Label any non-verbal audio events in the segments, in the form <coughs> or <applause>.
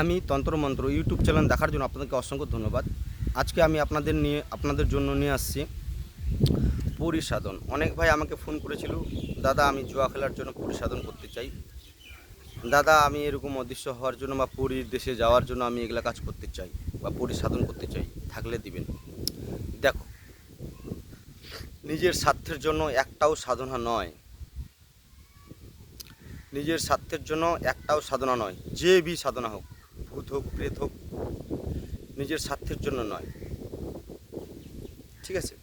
আমি তন্ত্রমন্ত্র YouTube channel দেখার জন্য আপনাদেরকে অসংখ্য ধন্যবাদ। আজকে আমি আপনাদের নিয়ে, আপনাদের জন্য নিয়ে আসছি পরিসাধন। অনেক ভাই আমাকে ফোন করেছিল, দাদা, আমি জুয়া খেলার জন্য পরিসাধন করতে চাই। দাদা, আমি এরকম অদৃশ্য হওয়ার জন্য বা পুরীর দেশে যাওয়ার জন্য আমি এগুলা কাজ করতে চাই বা পরিসাধন করতে চাই। থাকলে দিবেন। দেখো, নিজের স্বার্থের জন্য একটাও সাধনা নয়। নিজের স্বার্থের জন্য একটাও সাধনা নয়। যে বি সাধনা হোক। ভূত হোক প্রেত হোক নিজের স্বার্থের জন্য নয়। ঠিক আছে?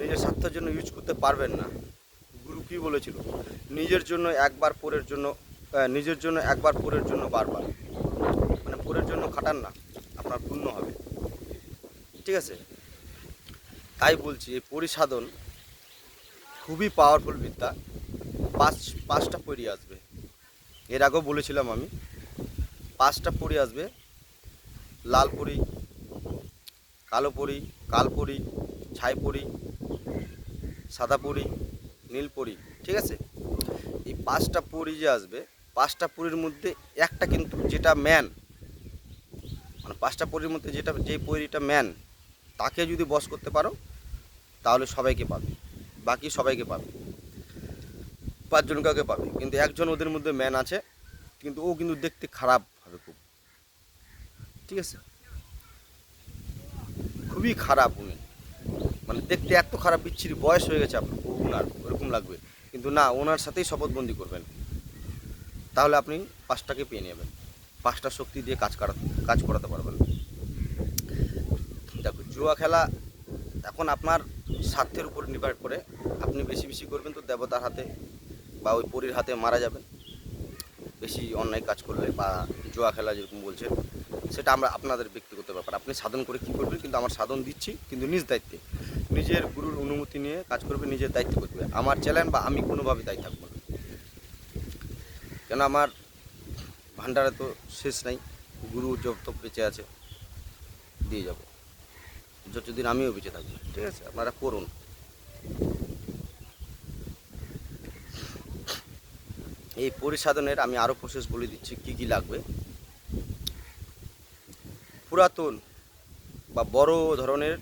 নিজের স্বার্থের জন্য ইউজ করতে পারবেন না। গুরু কি বলেছিল? নিজের জন্য একবার পরের জন্য নিজের জন্য একবার পরের জন্য বারবার। মানে পরের জন্য খাটান না, আপনার পূর্ণ হবে। ঠিক আছে? তাই বলছি, এই পরিসাধন খুবই পাওয়ারফুল বিদ্যা। পাঁচ, পাঁচটা পরি আসবে। এর আগেও বলেছিলাম আমি পাঁচটা পরি আসবে। লাল পরি, কালো পরি, কাল পরি, ছাই পরি, সাদা পরি, নীল ঠিক আছে? এই পাঁচটা পরি যে আসবে, পাঁচটা পরির মধ্যে একটা কিন্তু যেটা ম্যান মানে পাঁচটা পরির মধ্যে যেটা, যে পরিটা ম্যান তাকে যদি বস করতে পারো, তাহলে সবাইকে পাবে, বাকি সবাইকে পাবে, পাঁচজন কাউকে পাবে, কিন্তু একজন ওদের মধ্যে ম্যান আছে, কিন্তু ও কিন্তু দেখতে খারাপ। ঠিক আছে? খুবই খারাপ উনি মানে দেখতে এত খারাপ, বিচ্ছিরি বয়স হয়ে গেছে আপনার ওনার ওরকম লাগবে। কিন্তু না, ওনার সাথেই শপথবন্দি করবেন। তাহলে আপনি পাঁচটাকে পেয়ে নেবেন। পাঁচটা শক্তি দিয়ে কাজ করা, কাজ করাতে পারবেন। দেখো, জুয়া খেলা এখন আপনার স্বার্থের উপর নির্ভর করে। আপনি বেশি বেশি করবেন তো দেবতার হাতে বা ওই পরীর হাতে মারা যাবেন। বেশি অন্যায় কাজ করলে বা জুয়া খেলা যেরকম বলছেন সেটা আমরা আপনাদের ব্যক্তিগত ব্যাপার। আপনি সাধন করে কী করবেন? কিন্তু আমার সাধন দিচ্ছি, কিন্তু নিজ দায়িত্বে। নিজের গুরুর অনুমতি নিয়ে কাজ করবে, নিজের দায়িত্ব করবে। আমার চ্যালেঞ্জ বা আমি কোনোভাবে দায়ী থাকব না। কেন আমার ভান্ডারে তো শেষ নাই, গুরু যত বেঁচে আছে, দিয়ে যাব। যতদিন আমিও বেঁচে থাকব, ঠিক আছে? আপনারা করুন। এই পরিসাধনের আমি আরও প্রসেস বলে দিচ্ছি, কি কি লাগবে। পুরাতন বা বড় ধরনের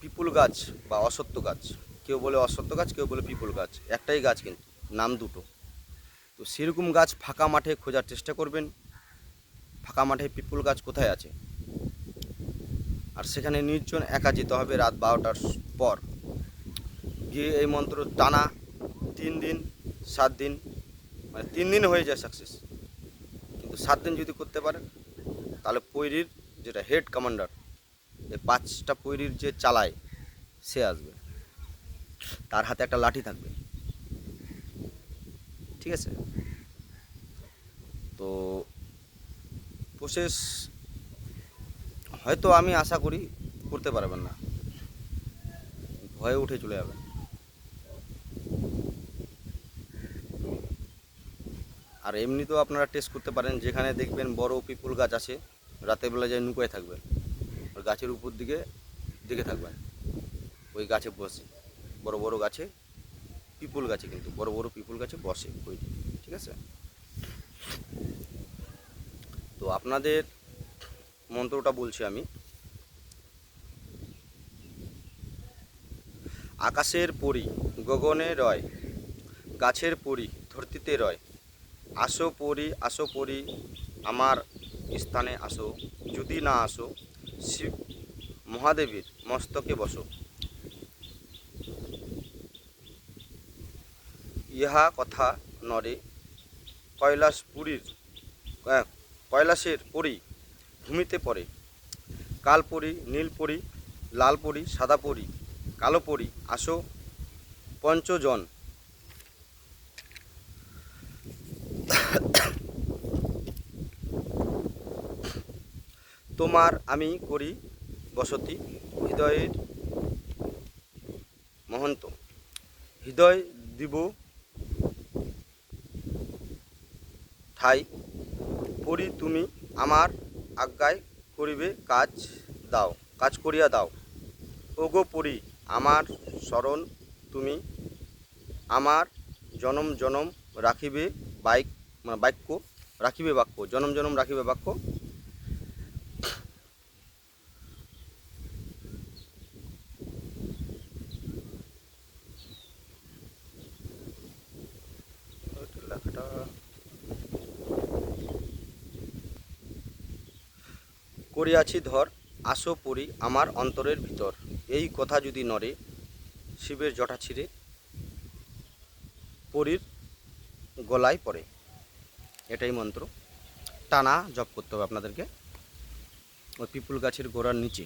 পিপুল গাছ বা অসত্য গাছ। কেউ বলে অসত্য গাছ, কেউ বলে পিপুল গাছ। একটাই গাছ কিন্তু, নাম দুটো। তো সেরকম গাছ ফাঁকা মাঠে খোঁজার চেষ্টা করবেন। ফাঁকা মাঠে পিপুল গাছ কোথায় আছে? আর সেখানে নির্জন একা যেতে হবে রাত বারোটার পর। গিয়ে এই মন্ত্র টানা তিন দিন, সাত দিন মানে তিন দিন হয়ে যায় সাকসেস কিন্তু সাত দিন যদি করতে পারেন, তাহলে পৈরির যেটা হেড কমান্ডার এই পাঁচটা পৈরির যে চালায়, সে আসবে। তার হাতে একটা লাঠি থাকবে। ঠিক আছে? তো প্রসেস হয়তো আমি আশা করি করতে পারবেন না। ভয়ে উঠে চলে যাবেন। আর এমনিতেও আপনারা টেস্ট করতে পারেন। যেখানে দেখবেন বড় পিপুল গাছ আছে রাতের বেলা যায় নুকায় থাকবেন আর গাছের উপর দিকে দেখে থাকবেন ওই গাছে বসে। বড় বড় গাছে পিপুল গাছে কিন্তু, বড় বড় পিপুল গাছে বসে ওই ঠিক আছে? তো আপনাদের মন্ত্রটা বলছি আমি। আকাশের পরি, গগনে রয়। গাছের পরি, ধরতিতে রয়। আসো পরি আসো পরি, আমার স্থানে আসো যদি না আসো শিব মহাদেবীর মস্তকে বসো। ইহা কথা নরে। কৈলাসপুরীর আহ, কৈলাসের পরি ভূমিতে পড়ে। কাল পরি নীল পরি লাল পরি সাদা পরি কালো পরি আসো পঞ্চজন। তোমার আমি করি বসতি হৃদয়ের মহন্ত। হৃদয় দিব ঠাই, পরি তুমি আমার আজ্ঞায় করিবে কাজ দাও, কাজ করিয়া দাও। ওগো পরি, আমার স্মরণ তুমি আমার জনম জনম রাখিবে বাইক মানে বাক্য রাখিবে বাক্য, জনম জনম রাখিবে বাক্য ওইটা লেখাটা করিয়াছি, ধর, আসো পড়ি আমার অন্তরের ভিতর। এই কথা যদি নড়ে, শিবের জটা ছিঁড়ে পরীর গলায় পড়ে। এটাই মন্ত্র। টানা জপ করতে হবে আপনাদেরকে। ওই পিপুল গাছের গোড়ার নিচে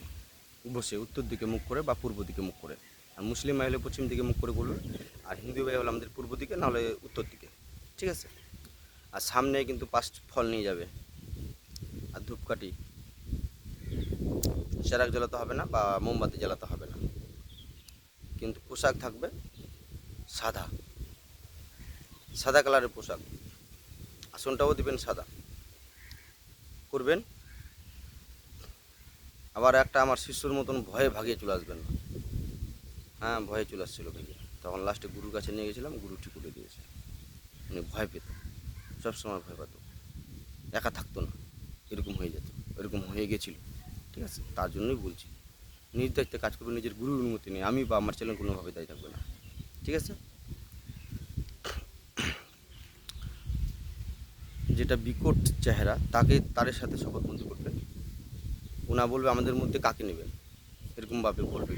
বসে, উত্তর দিকে মুখ করে বা পূর্ব দিকে মুখ করে। আর মুসলিম ভাই হলে পশ্চিম দিকে মুখ করে বলবে আর হিন্দু ভাই হলে আমাদের পূর্ব দিকে নাহলে উত্তর দিকে। ঠিক আছে? আর সামনে কিন্তু পাঁচ ফল নিয়ে যাবে। আর ধূপকাঠি। চেরাক জ্বালাতে হবে না বা মোমবাতি জ্বালাতে হবে না। কিন্তু পোশাক থাকবে সাদা। সাদা কালারের পোশাক। আসনটাও দিবেন সাদা। করবেন? আবার একটা আমার শিষ্যর মতন ভয়ে ভাগিয়ে চলে আসবেন না। হ্যাঁ ভয়ে চলে আসছিল ভেগে তখন লাস্টে গুরুর কাছে নিয়ে গেছিলাম, গুরু ঠিক করে দিয়েছে। উনি ভয় পেত। সবসময় ভয় পেত। একা থাকতো না। এরকম হয়ে যেত। এরকম হয়ে গেছিল। ঠিক আছে? তার জন্যই বলছি। নিজ দায়িত্বে কাজ করবে, নিজের গুরুর অনুমতি নেই আমি বা আমার ছেলে কোনোভাবে দায়ী থাকবে না। ঠিক আছে? যেটা বিকট চেহারা, তাকে তারের সাথে শপথবন্দি করবেন ওনা বলবে আমাদের মধ্যে কাকে নেবেন? এরকমভাবে বলবেন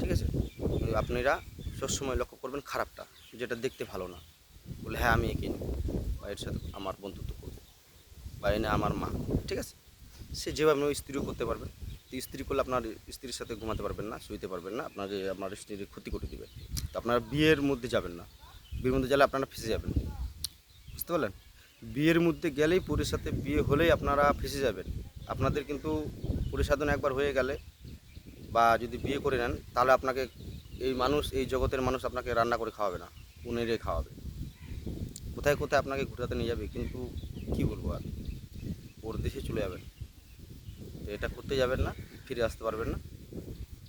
ঠিক আছে? কিন্তু আপনারা সবসময় লক্ষ্য করবেন খারাপটা, যেটা দেখতে ভালো না। বলে হ্যাঁ আমি একে নেব। বা এর সাথে আমার বন্ধুত্ব করব। বা এনে আমার মা। ঠিক আছে? সে যেভাবে ওই স্ত্রীও করতে পারবেন স্ত্রী করলে আপনার স্ত্রীর সাথে ঘুমাতে পারবেন না, শুইতে পারবেন না, আপনাকে আপনার স্ত্রীর ক্ষতি করে দেবে। তো আপনারা বিয়ের মধ্যে যাবেন না। বিয়ের মধ্যে গেলে আপনারা ফেসে যাবেন। বুঝতে পারলেন? বিয়ের মধ্যে গেলেই পরির সাথে বিয়ে হলেই আপনারা ফেসে যাবেন। আপনাদের কিন্তু পরিসাধন একবার হয়ে গেলে বা যদি বিয়ে করে নেন, তাহলে আপনাকে এই মানুষ, এই জগতের মানুষ আপনাকে রান্না করে খাওয়াবে না উনেরে খাওয়াবে। কোথায় কোথায় আপনাকে ঘুরাতে নিয়ে যাবে, কিন্তু কি বলব আর? ওর দেশে চলে যাবেন। তো এটা করতে যাবেন না, ফিরে আসতে পারবেন না।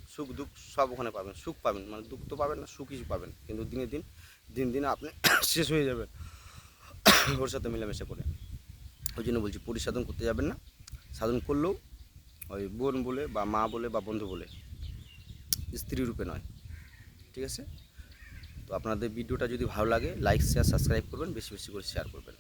সুখ দুঃখ সব ওখানে পাবেন, সুখ পাবেন মানে দুঃখ তো পাবেন না, সুখই পাবেন। কিন্তু দিনে দিন দিন দিন আপনি <coughs> শেষ হয়ে যাবেন। <coughs> ওর সাথে মিলেমিশে করে। ওই জন্য বলছি, পরিসাধন করতে যাবেন না। সাধন করলেও ওই বোন বলে বা মা বলে বা বন্ধু বলে, স্ত্রী রূপে নয়। ঠিক আছে? তো আপনাদের ভিডিওটা যদি ভালো লাগে লাইক শেয়ার সাবস্ক্রাইব করবেন, বেশি বেশি করে শেয়ার করবেন।